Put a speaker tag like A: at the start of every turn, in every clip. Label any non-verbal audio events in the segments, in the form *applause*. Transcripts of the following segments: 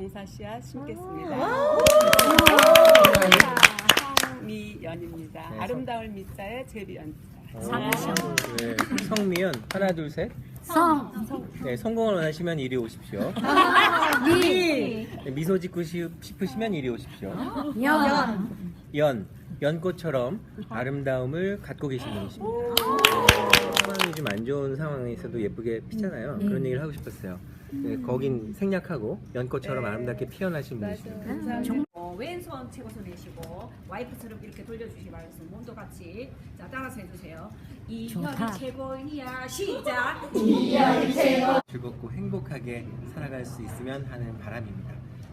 A: 봉사 씨앗 심겠습니다. 성미연입니다.
B: 네, 성-
A: 아름다울 미자의 제비연.
B: 네, 성미연 하나 둘 셋.
C: 성,
B: 네, 성공을 원하시면 이리 오십시오. *laughs*
C: 미,
B: 네, 미소 짓고 시- 싶으시면 이리 오십시오.
C: 연,
B: 연, 연꽃처럼 아름다움을 갖고 계신 분이십니다. 네, 상황이 좀 안 좋은 상황에서도 예쁘게 피잖아요. 그런 얘기를 하고 싶었어요. 네, 거긴 생략하고 연꽃처럼 아름답게 피어나신 분이십니다.
D: 어, 왼손 최고손 내시고 와이프처럼 이렇게 돌려주시기 바랍니다. 몸도 같이 자 따라서 해주세요. 이현이 최고이야 시작.
B: 즐겁고 행복하게 살아갈 수 있으면 하는 바람입니다.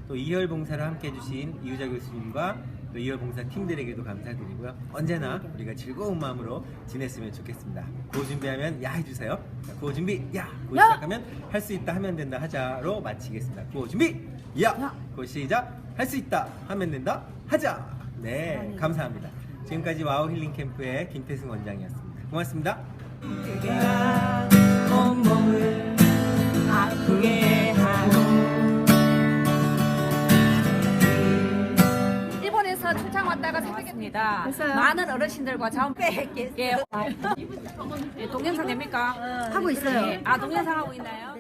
B: 또 이열 봉사를 함께 해주신 이유자 교수님과 또 이열 봉사 팀들에게도 감사드리고요. 언제나 우리가 즐거운 마음으로 지냈으면 좋겠습니다. 구호 준비하면 야 해주세요. 자, 구호 준비 야. 구호 시작하면 할 수 있다 하면 된다 하자로 마치겠습니다. 구호 준비 야. 구호 시작 할 수 있다 하면 된다 하자. 네 감사합니다. 지금까지 와우 힐링 캠프의 김태승 원장이었습니다. 고맙습니다.
D: 왔다가 새벽입니다. 많은 어르신들과 자원 예. 예, 동영상 됩니까?
C: 하고 있어요.
D: 예. 아 동영상 하고 있나요?